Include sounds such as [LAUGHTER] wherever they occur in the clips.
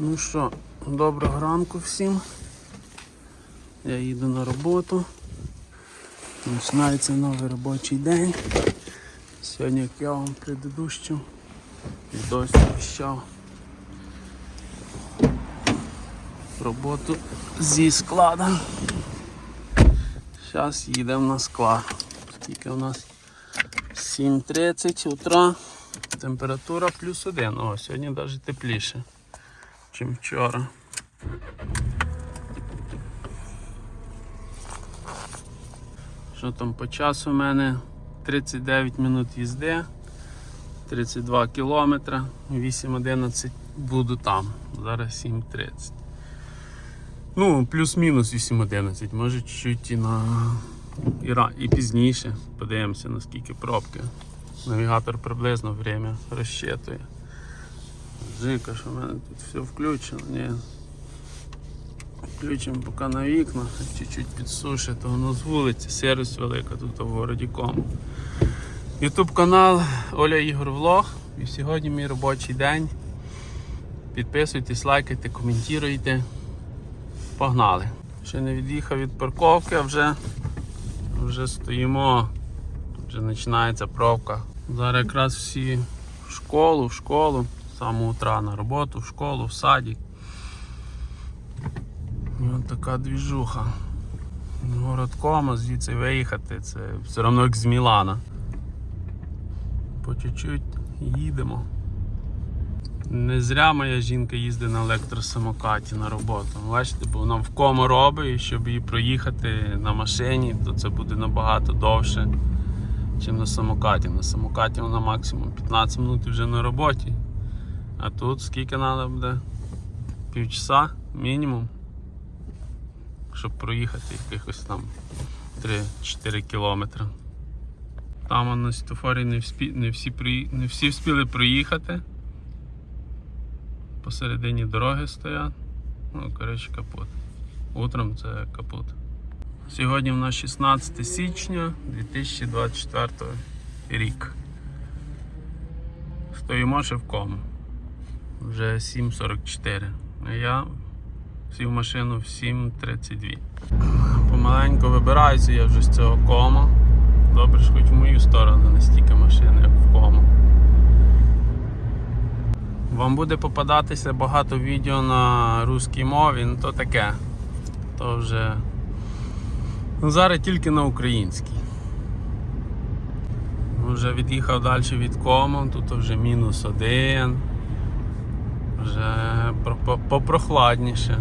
Ну що, доброго ранку всім. Я їду на роботу. Починається новий робочий день. Сьогодні, як я вам предыдущу, дощ обіщав роботу зі склада. Зараз їдемо на склад. Скільки у нас 7.30 утра. Температура плюс один. О, сьогодні навіть тепліше, ніж вчора. Що там по часу у мене 39 минут їзди, 32 кілометри, 8.11 буду там. Зараз 7.30. Ну, плюс-мінус 8.11, може чуть-чуть і на і, ра- і пізніше. Подивимося наскільки пробки. Навігатор приблизно время розчитує. Жика, що в мене тут все включено. Ні. Включимо поки на вікна, чуть-чуть підсушить, то воно з вулиці, сервіс велика тут в городі Ком. Ютуб канал Оля Ігор Влог. І сьогодні мій робочий день. Підписуйтесь, лайкайте, коментуйте. Погнали. Ще не від'їхав від парковки, а вже, вже стоїмо. Вже починається пробка. Зараз якраз всі в школу, в школу, з самого утра на роботу, в школу, в садик. От така двіжуха. Город Кома, звідси виїхати, це все одно як з Мілана. По чуть-чуть їдемо. Не зря моя жінка їздить на електросамокаті на роботу. Бачите, бо вона в кому робить, і щоб її проїхати на машині, то це буде набагато довше, ніж на самокаті. На самокаті вона максимум 15 минут вже на роботі. А тут скільки треба буде? Півчаса мінімум. Щоб проїхати якихось там 3-4 кілометри. Там на світофорі не, всі, не, всі, не всі встигли проїхати посередині дороги стоять. Ну, коротше, капут. Утром це капут. Сьогодні в нас 16 січня 2024 рік. Стоїмо кому. Вже 7.44. А я сів машину в 7.32. Помаленьку вибираюся я вже з цього кома. Добре, що хоч в мою сторону не стільки машин, як в кому. Вам буде попадатися багато відео на русській мові, ну то таке. То вже. Ну, зараз тільки на українській. Вже від'їхав далі від кому, тут вже мінус один. Вже попрохладніше.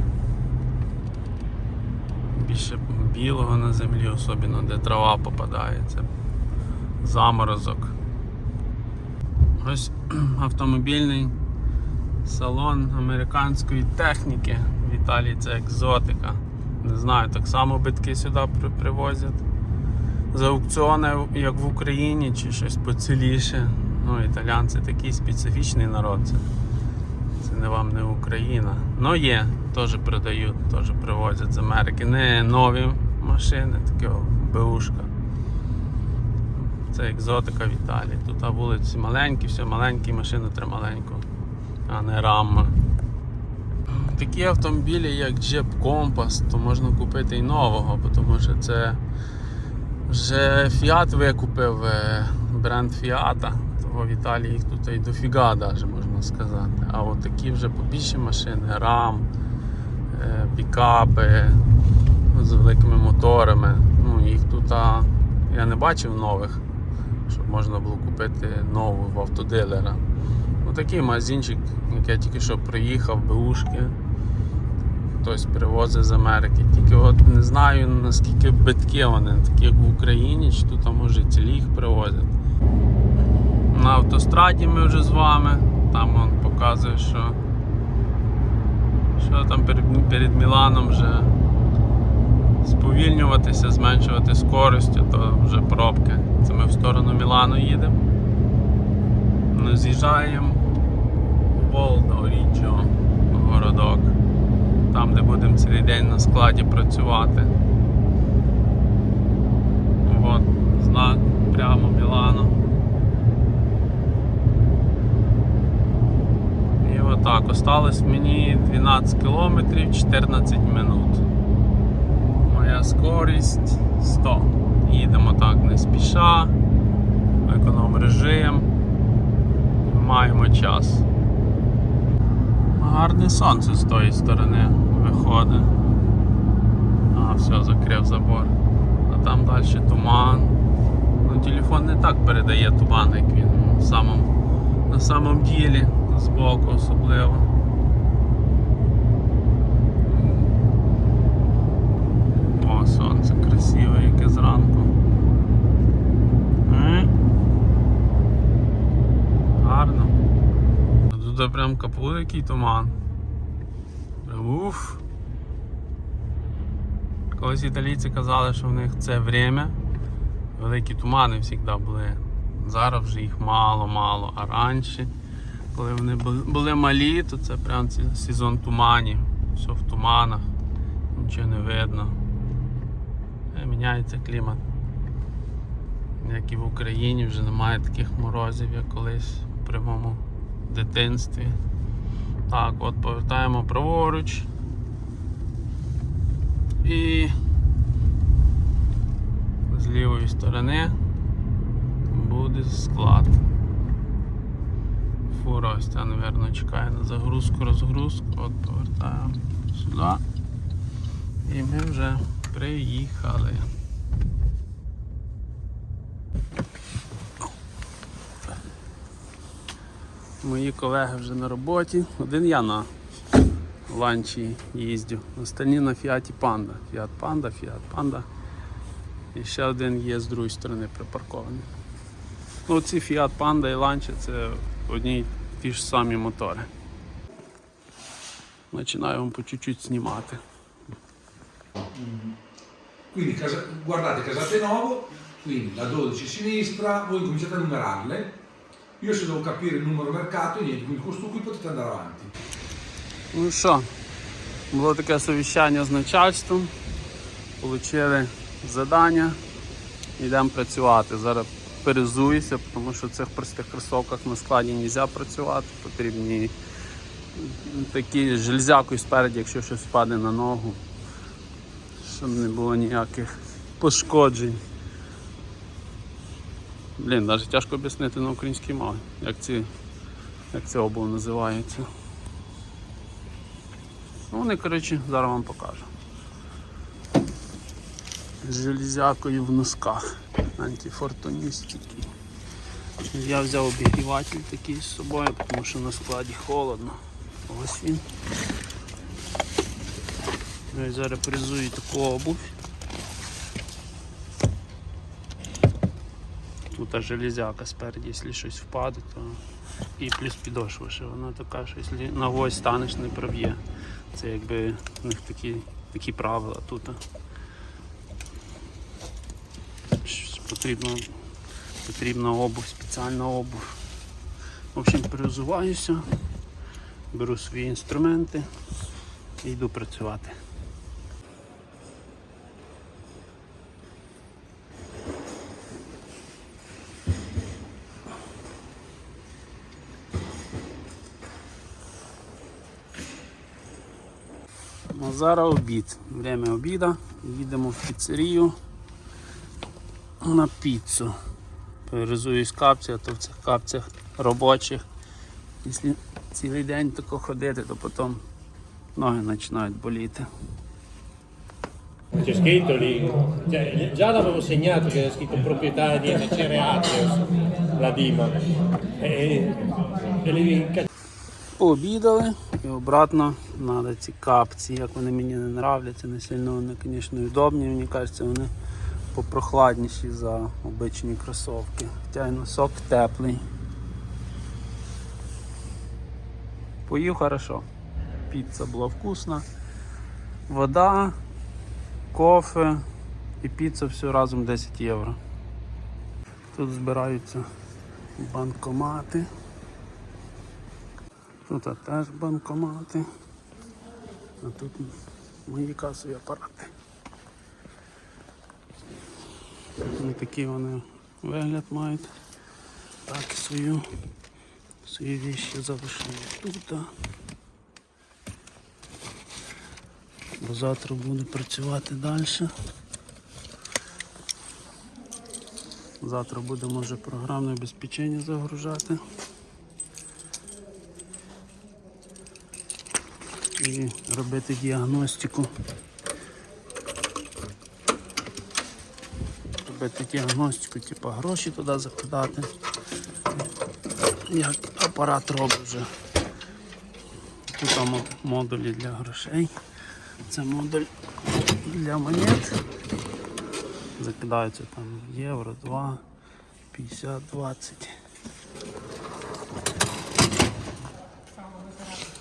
Більше білого на землі, особливо де трава попадається. Заморозок. Ось [CLEARS THROAT] автомобільний салон американської техніки. В Італії це екзотика. Не знаю, так само битки сюди привозять. З аукціони, як в Україні, чи щось поціліше. Ну, італіянці такий специфічний народ. Це, це не вам не Україна. Ну є, теж продають, теж привозять з Америки. Не нові машини, таке о, беушка. Це екзотика в Італії. Тут а вулиці маленькі, все маленькі, машини три маленьку, а не рама. Такі автомобілі, як Jeep Compass, то можна купити і нового, тому що це вже Fiat викупив е, бренд Fiat, того в Італії їх тут і дофіга даже, можна сказати. А от такі вже побільші машини, RAM, е, пікапи з великими моторами. Ну, їх тут а, я не бачив нових, щоб можна було купити нову в автодилера. Ну, такий магазинчик, як я тільки що приїхав, беушки. Хтось привозить з Америки. Тільки от не знаю наскільки битки вони, такі як в Україні, чи тут може цілі привозять. На автостраді ми вже з вами. Там он показує, що, що там перед, перед Міланом вже сповільнюватися, зменшувати скорість, то вже пробки. Це ми в сторону Мілану їдемо. Ну, з'їжджаємо в Волдо Ріджо, городок. Там, де будемо цілий день на складі працювати. От, знак прямо Мілано. І отак Осталось мені 12 кілометрів 14 минут. Моя скорість 100. Їдемо так не спіша, економ режим. Маємо час. Гарне сонце з тої сторони виходить. А, все, закрив забор. А там далі туман. Ну, телефон не так передає туман, як він в самому, на самом ділі, збоку особливо. О, сонце красиве, яке зранку. Гарно. Тут прям капут який туман. Уф. Колись італійці казали, що в них це время. Великі тумани завжди були. Зараз вже їх мало-мало. А раніше, коли вони були- малі, то це прям сезон туманів. Все в туманах, нічого не видно. Е, Міняється клімат. Як і в Україні вже немає таких морозів, як колись в прямому дитинстві. Так, от повертаємо праворуч. І з лівої сторони буде склад. Фура ось ця, мабуть, чекає на загрузку, розгрузку. От повертаємо сюди. І ми вже приїхали. Мої колеги вже на роботі. Один я на ланчі їздю. Остальні на Фіаті Панда. Фіат Панда, Фіат Панда. І ще один є з другої сторони припаркований. Ну, ці Fiat Panda і Lancia це одні й ті ж самі мотори. Починаю вам по чуть-чуть знімати. Quindi casa- guardate casate nuovo, quindi la 12 sinistra, voi cominciate a numerarle. Io se devo capire il numero mercato, niente, quindi questo qui potete andare avanti. Ну що, було таке совіщання з начальством, отримали завдання, йдемо працювати. Зараз перезуюся, тому що в цих простих кросовках на складі не можна працювати, потрібні такі железякою спереді, якщо щось впаде на ногу, щоб не було ніяких пошкоджень. Блін, навіть тяжко об'яснити на українській мові, як ці, як ця обув називається. Ну, вони, коротше, зараз вам покажу. Железякою в носках. Антифортуністики. Я взяв обігріватель такий з собою, тому що на складі холодно. Ось він. Ну і зараз призую таку обувь. Тут железяка спереді, якщо щось впаде, то і плюс підошва, що вона така, що якщо ногою станеш, не проб'є. Це якби у них такі, такі правила тут. Щось Потрібно, потрібна обув, спеціальна обув. В общем, перезуваюся, беру свої інструменти і йду працювати. Ну, зараз обід. Время обіда. Їдемо в піцерію на піцу. Перезуюсь капці, а то в цих капцях робочих. Якщо цілий день тако ходити, то потім ноги починають боліти. C'è scritto lì, cioè, già l'avevo segnato che era scritto proprietà di NC Reateos, la Dima. E, e inca- Пообідали і обратно треба ці капці. Як вони мені не нравляться, не сильно вони, звісно, удобні. Мені кажеться, вони попрохладніші за обичні кросовки. Хоча й носок теплий. Поїв хорошо. Піца була вкусна. Вода, кофе і піца все разом 10 євро. Тут збираються банкомати. Тут теж банкомати. А тут мої касові апарати. Не такий вони вигляд мають. Так, і свою свої віщі залишаю тут. Бо завтра буду працювати далі. Завтра будемо вже програмне обезпечення загружати. І робити діагностику. Робити діагностику, типу гроші туди закидати. Як апарат робить вже. Тут модулі для грошей. Це модуль для монет. Закидаються там євро, 2, 50, 20.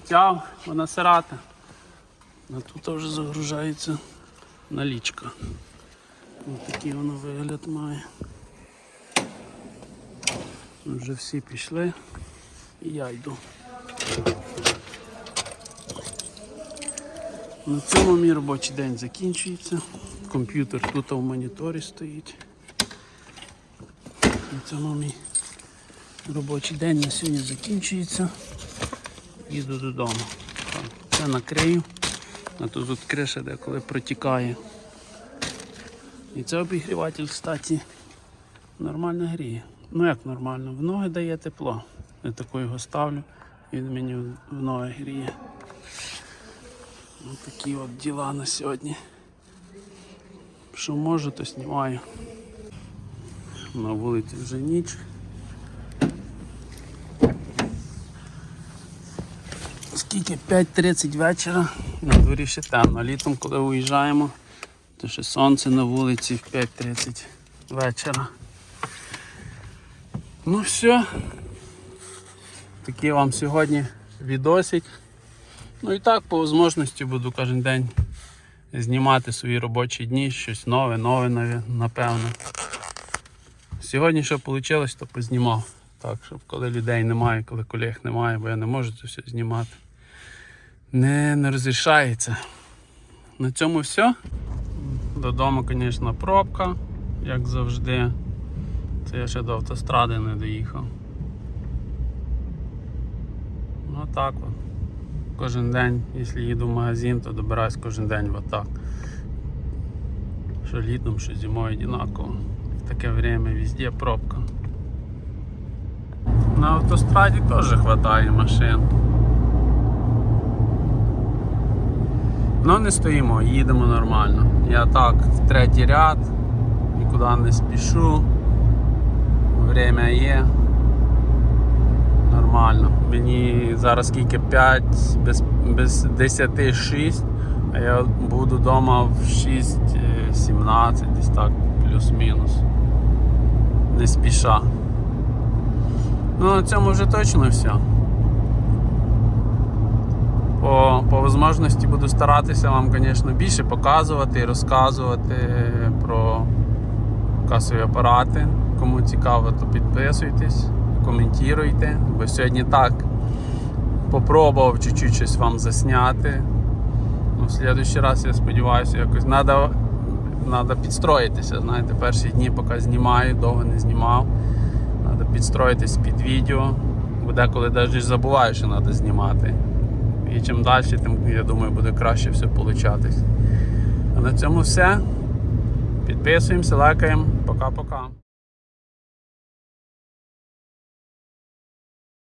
Тяв, вона сирата. А тут вже загружається налічка. Ось такий воно вигляд має. Вже всі пішли і я йду. На цьому мій робочий день закінчується. Комп'ютер тут в моніторі стоїть. На цьому мій робочий день на сьогодні закінчується. Їду додому. Це накрию. А то тут криша деколи протікає. І це обігріватель, кстати, нормально гріє. Ну як нормально, в ноги дає тепло. Я таку його ставлю, він мені в ноги гріє. Ось такі от діла на сьогодні. Що можу, то знімаю. На вулиці вже ніч. Скільки? 5.30 вечора. На дворі ще темно. Літом, коли уїжджаємо, то ще сонце на вулиці в 5.30 вечора. Ну все. Такий вам сьогодні відосик. Ну і так, по можливості буду кожен день знімати свої робочі дні, щось нове, нове, наві- напевно. Сьогодні що вийшло, то познімав. Так, щоб коли людей немає, коли колег немає, бо я не можу це все знімати. Не, не розрішається. На цьому все. Додому, звісно, пробка, як завжди. Це я ще до автостради не доїхав. Ну так от. Кожен день, якщо їду в магазин, то добираюсь кожен день в атак. Що літом, що зимою одинаково. В таке время везде пробка. На автостраді теж вистачає машин. Ну не стоїмо, їдемо нормально. Я так в третій ряд, нікуди не спішу. Время є. Нормально. Мені зараз скільки 5 без, без 10 6, а я буду вдома в 6 е, 17, десь так, плюс-мінус. Не спіша. Ну на цьому вже точно все. По, по можливості буду старатися вам, звісно, більше показувати і розказувати про касові апарати. Кому цікаво, то підписуйтесь, коментуйте, бо сьогодні так попробував чуть-чуть щось вам засняти. Ну, в следующий раз я сподіваюся, якось треба надо підстроїтися. Знаєте, перші дні, поки знімаю, довго не знімав. Треба підстроїтись під відео, бо деколи навіть забуваю, що треба знімати. І чим далі, тим, я думаю, буде краще все получатись. А на цьому все. Підписуємося, лайкаємо. Пока-пока.